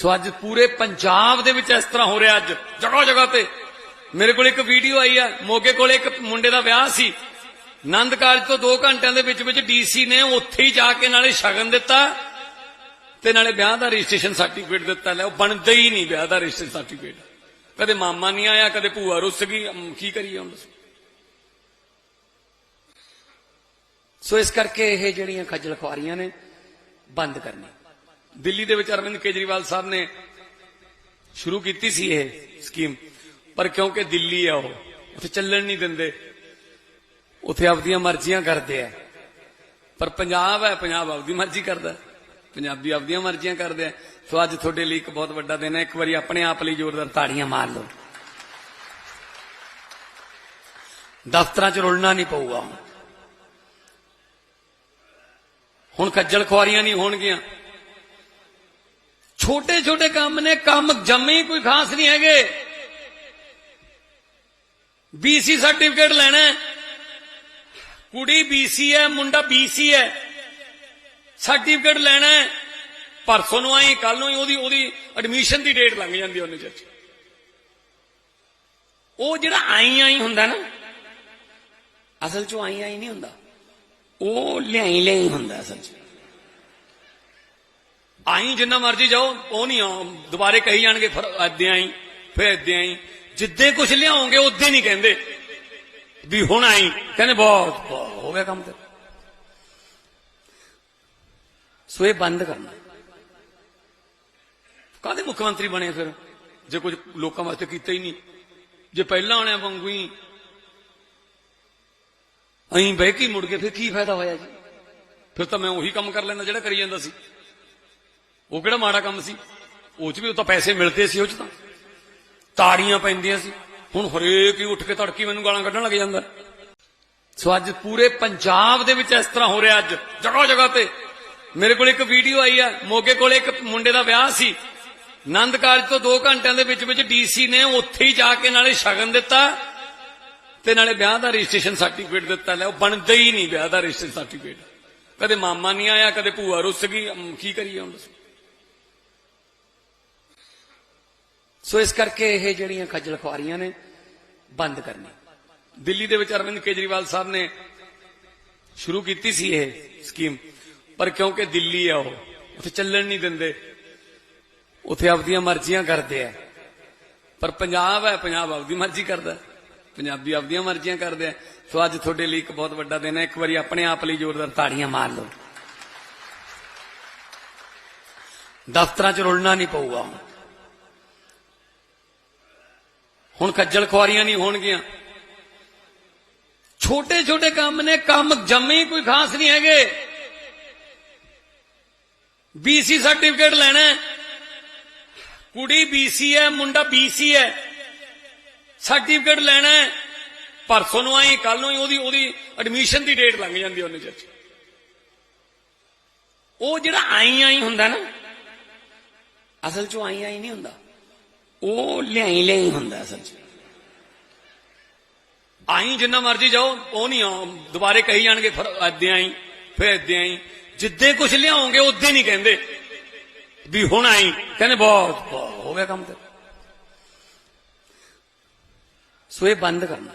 ਸੋ ਅੱਜ ਪੂਰੇ ਪੰਜਾਬ ਦੇ ਵਿੱਚ ਇਸ ਤਰ੍ਹਾਂ ਹੋ ਰਿਹਾ ਅੱਜ, ਜਗ੍ਹਾ ਜਗ੍ਹਾ ਤੇ। ਮੇਰੇ ਕੋਲ ਇੱਕ ਵੀਡੀਓ ਆਈ ਆ, ਮੋਗੇ ਕੋਲ ਇੱਕ ਮੁੰਡੇ ਦਾ ਵਿਆਹ ਸੀ। ਆਨੰਦ ਕਾਰਜ ਤੋਂ 2 ਘੰਟਿਆਂ ਦੇ ਵਿੱਚ ਵਿੱਚ ਡੀਸੀ ਨੇ ਉੱਥੇ ਹੀ ਜਾ ਕੇ ਨਾਲੇ ਸ਼ਗਨ ਦਿੱਤਾ ਤੇ ਨਾਲੇ ਵਿਆਹ ਦਾ ਰਜਿਸਟ੍ਰੇਸ਼ਨ ਸਰਟੀਫਿਕੇਟ ਦਿੱਤਾ। ਲੈ, ਉਹ ਬਣਦਾ ਹੀ ਨਹੀਂ ਵਿਆਹ ਦਾ ਰਜਿਸਟ੍ਰੇਸ਼ਨ ਸਰਟੀਫਿਕੇਟ। ਕਦੇ ਮਾਮਾ ਨਹੀਂ ਆਇਆ, ਕਦੇ ਭੂਆ ਰੁੱਸ ਗਈ। ਕੀ ਕਰੀਏ ਹੁਣ ਦੱਸੋ। ਸੋ ਇਸ ਕਰਕੇ ਇਹ ਜਿਹੜੀਆਂ ਖੱਜਲ ਖੁਆਰੀਆਂ ਨੇ, ਬੰਦ ਕਰਨੀ ਦਿੱਲੀ ਦੇ ਵਿੱਚ ਅਰਵਿੰਦ ਕੇਜਰੀਵਾਲ ਸਾਹਿਬ ਨੇ ਸ਼ੁਰੂ ਕੀਤੀ ਸੀ ਇਹ ਸਕੀਮ, ਪਰ ਕਿਉਂਕਿ ਦਿੱਲੀ ਆ ਉਹ, ਉੱਥੇ ਚੱਲਣ ਨਹੀਂ ਦਿੰਦੇ, ਉੱਥੇ ਆਪਦੀਆਂ ਮਰਜ਼ੀਆਂ ਕਰਦੇ ਆ। ਪਰ ਪੰਜਾਬ ਹੈ ਪੰਜਾਬ ਆਪਦੀ ਮਰਜ਼ੀ ਕਰਦਾ, ਪੰਜਾਬੀ ਆਪਦੀਆਂ ਮਰਜ਼ੀਆਂ ਕਰਦੇ ਆ। ਸੋ ਅੱਜ ਤੁਹਾਡੇ ਲਈ ਇੱਕ ਬਹੁਤ ਵੱਡਾ ਦਿਨ ਹੈ, ਇੱਕ ਵਾਰੀ ਆਪਣੇ ਆਪ ਲਈ ਜ਼ੋਰਦਾਰ ਤਾੜੀਆਂ ਮਾਰ ਲਓ। ਦਫ਼ਤਰਾਂ 'ਚ ਰੁਲਣਾ ਨਹੀਂ ਪਊਗਾ ਹੁਣ। ਹੁਣ ਖੱਜਲ ਖੁਆਰੀਆਂ ਨਹੀਂ ਹੋਣਗੀਆਂ। ਛੋਟੇ ਛੋਟੇ ਕੰਮ ਨੇ, ਕੰਮ ਜੰਮੇ ਕੋਈ ਖਾਸ ਨਹੀਂ ਹੈਗੇ। ਬੀਸੀ ਸਰਟੀਫਿਕੇਟ ਲੈਣਾ ਹੈ। ਕੁੜੀ ਬੀਸੀ ਹੈ, ਮੁੰਡਾ ਬੀਸੀ ਹੈ। ਸਰਟੀਫਿਕੇਟ ਲੈਣਾ ਪਰਸੋਂ ਨੂੰ ਆਈ ਕੱਲ ਨੂੰ ਹੀ ਉਹਦੀ ਉਹਦੀ ਐਡਮਿਸ਼ਨ ਦੀ ਡੇਟ ਲੰਘ ਜਾਂਦੀ ਉਹਨੇ ਚ ਉਹ ਜਿਹੜਾ ਆਈ ਆਈ ਹੁੰਦਾ ਨਾ, ਅਸਲ ਚ ਆਈ ਆਈ ਨਹੀਂ ਹੁੰਦਾ। ਉਹ ਲਿਆਈ ਲਿਆਈ ਹੁੰਦਾ ਅਸਲ ਚ। ਆਈ ਜਿੰਨਾ ਮਰਜ਼ੀ ਜਾਓ ਉਹ ਨਹੀਂ ਆ ਦੁਬਾਰੇ ਕਹੀ ਜਾਣਗੇ ਫਿਰ ਏਦਾਂ ਆਈ ਫਿਰ ਏਦਾਂ ਆਈ ਜਿੱਦੇ ਕੁਝ ਲਿਆਉਂਗੇ ਉਦੋਂ ਨਹੀਂ ਕਹਿੰਦੇ ਵੀ ਹੁਣ ਆਈ ਕਹਿੰਦੇ ਬਹੁਤ ਬਹੁਤ ਹੋ ਗਿਆ ਕੰਮ ਤੇ ਸੋ ਇਹ ਬੰਦ ਕਰਨਾ ਕਾਹਦੇ ਮੁੱਖ ਮੰਤਰੀ ਬਣੇ ਫਿਰ ਜੇ ਕੁਝ ਲੋਕਾਂ ਵਾਸਤੇ ਕੀਤਾ ਹੀ ਨਹੀਂ ਜੇ ਪਹਿਲਾਂ ਆਣਿਆ ਵਾਂਗੂ ਹੀ ਅਹੀਂ ਬਹਿ ਕੇ ਹੀ ਮੁੜ ਕੇ ਫਿਰ ਕੀ ਫਾਇਦਾ ਹੋਇਆ ਜੀ ਫਿਰ ਤਾਂ ਮੈਂ ਉਹੀ ਕੰਮ ਕਰ ਲੈਂਦਾ ਜਿਹੜਾ ਕਰੀ ਜਾਂਦਾ ਸੀ ਉਹ ਕਿਹੜਾ ਮਾੜਾ ਕੰਮ ਸੀ? ਉਹ ਚ ਵੀ ਉਹ ਤਾਂ ਪੈਸੇ ਮਿਲਦੇ ਸੀ ਉਹ ਚ ਤਾਂ। ਤਾੜੀਆਂ ਪੈਂਦੀਆਂ ਸੀ। ਹੁਣ ਹਰੇਕ ਹੀ ਉੱਠ ਕੇ ਤੜਕੀ ਮੈਨੂੰ ਗਾਲਾਂ ਕੱਢਣ ਲੱਗ ਜਾਂਦਾ। ਸੋ ਅੱਜ ਪੂਰੇ ਪੰਜਾਬ ਦੇ ਵਿੱਚ ਇਸ ਤਰ੍ਹਾਂ ਹੋ ਰਿਹਾ ਅੱਜ, ਜਗ੍ਹਾ ਜਗ੍ਹਾ ਤੇ। ਮੇਰੇ ਕੋਲ ਇੱਕ ਵੀਡੀਓ ਆਈ ਆ, ਮੋਗੇ ਕੋਲ ਇੱਕ ਮੁੰਡੇ ਦਾ ਵਿਆਹ ਸੀ। ਆਨੰਦ ਕਾਰਜ ਤੋਂ 2 ਘੰਟਿਆਂ ਦੇ ਵਿੱਚ ਵਿੱਚ ਡੀਸੀ ਨੇ ਉੱਥੇ ਹੀ ਜਾ ਕੇ ਨਾਲੇ ਸ਼ਗਨ ਦਿੱਤਾ ਤੇ ਨਾਲੇ ਵਿਆਹ ਦਾ ਰਜਿਸਟ੍ਰੇਸ਼ਨ ਸਰਟੀਫਿਕੇਟ ਦਿੱਤਾ। ਲੈ, ਉਹ ਬਣਦਾ ਹੀ ਨਹੀਂ ਵਿਆਹ ਦਾ ਰਜਿਸਟ੍ਰੇਸ਼ਨ ਸਰਟੀਫਿਕੇਟ। ਕਦੇ ਮਾਮਾ ਨਹੀਂ ਆਇਆ, ਕਦੇ ਭੂਆ ਰੁੱਸ ਗਈ। ਕੀ ਕਰੀਏ ਹੁਣ ਦੱਸੋ। ਸੋ ਇਸ ਕਰਕੇ ਇਹ ਜਿਹੜੀਆਂ ਖੱਜਲ ਖੁਆਰੀਆਂ ਨੇ, ਬੰਦ ਕਰਨੀ ਦਿੱਲੀ ਦੇ ਵਿੱਚ ਅਰਵਿੰਦ ਕੇਜਰੀਵਾਲ ਸਾਹਿਬ ਨੇ ਸ਼ੁਰੂ ਕੀਤੀ ਸੀ ਇਹ ਸਕੀਮ, ਪਰ ਕਿਉਂਕਿ ਦਿੱਲੀ ਆ ਉਹ, ਉੱਥੇ ਚੱਲਣ ਨਹੀਂ ਦਿੰਦੇ, ਉੱਥੇ ਆਪਦੀਆਂ ਮਰਜ਼ੀਆਂ ਕਰਦੇ ਆ। ਪਰ ਪੰਜਾਬ ਹੈ ਪੰਜਾਬ ਆਪਦੀ ਮਰਜ਼ੀ ਕਰਦਾ, ਪੰਜਾਬੀ ਆਪਦੀਆਂ ਮਰਜ਼ੀਆਂ ਕਰਦੇ ਆ। ਸੋ ਅੱਜ ਤੁਹਾਡੇ ਲਈ ਇੱਕ ਬਹੁਤ ਵੱਡਾ ਦਿਨ ਹੈ, ਇੱਕ ਵਾਰੀ ਆਪਣੇ ਆਪ ਲਈ ਜ਼ੋਰਦਾਰ ਤਾੜੀਆਂ ਮਾਰ ਲਓ। ਦਫ਼ਤਰਾਂ 'ਚ ਰੁਲਣਾ ਨਹੀਂ ਪਊਗਾ ਹੁਣ। ਹੁਣ ਖੱਜਲ ਖੁਆਰੀਆਂ ਨਹੀਂ ਹੋਣਗੀਆਂ। ਛੋਟੇ ਛੋਟੇ ਕੰਮ ਨੇ, ਕੰਮ ਜੰਮੇ ਕੋਈ ਖਾਸ ਨਹੀਂ ਹੈਗੇ। ਬੀਸੀ ਸਰਟੀਫਿਕੇਟ ਲੈਣਾ ਹੈ। ਕੁੜੀ ਬੀਸੀ ਹੈ, ਮੁੰਡਾ ਬੀਸੀ ਹੈ। ਸਰਟੀਫਿਕੇਟ ਲੈਣਾ ਪਰਸੋਂ ਨੂੰ ਆਈ ਕੱਲ ਨੂੰ ਹੀ ਉਹਦੀ ਉਹਦੀ ਐਡਮਿਸ਼ਨ ਦੀ ਡੇਟ ਲੰਘ ਜਾਂਦੀ ਉਹਨੇ ਚ ਉਹ ਜਿਹੜਾ ਆਈ ਆਈ ਹੁੰਦਾ ਨਾ, ਅਸਲ ਚ ਆਈ ਆਈ ਨਹੀਂ ਹੁੰਦਾ। ਉਹ ਲਿਆਈ ਲਿਆਈ ਹੁੰਦਾ ਅਸਲ ਚ ਆਈ ਜਿੰਨਾ ਮਰਜ਼ੀ ਜਾਓ, ਉਹ ਨਹੀਂ ਆ ਦੁਬਾਰੇ ਕਹੀ ਜਾਣਗੇ, ਫਿਰ ਏਦਾਂ ਆਈ, ਫਿਰ ਏਦਾਂ ਆਈ। ਜਿੱਦੇ ਕੁਝ ਲਿਆਉਂਗੇ, ਉਦੋਂ ਨਹੀਂ ਕਹਿੰਦੇ। ਵੀ ਹੁਣ ਆਈ, ਕਹਿੰਦੇ ਬਹੁਤ ਬਹੁਤ, ਹੋ ਗਿਆ ਕੰਮ ਤੇ। ਸੋ ਇਹ ਬੰਦ ਕਰਨਾ।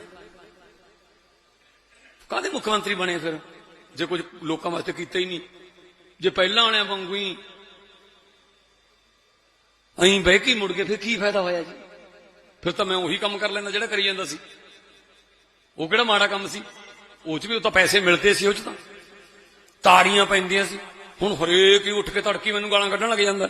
ਕਾਹਦੇ ਮੁੱਖ ਮੰਤਰੀ ਬਣੇ ਫਿਰ? ਜੇ ਕੁਝ ਲੋਕਾਂ ਵਾਸਤੇ ਕੀਤਾ ਹੀ ਨਹੀਂ। ਜੇ ਪਹਿਲਾਂ ਆਣਿਆ ਵਾਂਗੂ ਹੀ ਅਹੀਂ ਬਹਿ ਕੇ ਮੁੜ ਕੇ ਫਿਰ ਕੀ ਫਾਇਦਾ ਹੋਇਆ ਜੀ? ਫਿਰ ਤਾਂ ਮੈਂ ਉਹੀ ਕੰਮ ਕਰ ਲੈਂਦਾ ਜਿਹੜਾ ਕਰੀ ਜਾਂਦਾ ਸੀ। ਉਹ ਕਿਹੜਾ ਮਾੜਾ ਕੰਮ ਸੀ? ਉਹ ਚ ਵੀ ਉਹ ਤਾਂ ਪੈਸੇ ਮਿਲਦੇ ਸੀ ਉਹ ਚ ਤਾਂ। ਤਾੜੀਆਂ ਪੈਂਦੀਆਂ ਸੀ। ਹੁਣ ਹਰੇਕ ਹੀ ਉੱਠ ਕੇ ਤੜਕੀ ਮੈਨੂੰ ਗਾਲਾਂ ਕੱਢਣ ਲੱਗ ਜਾਂਦਾ।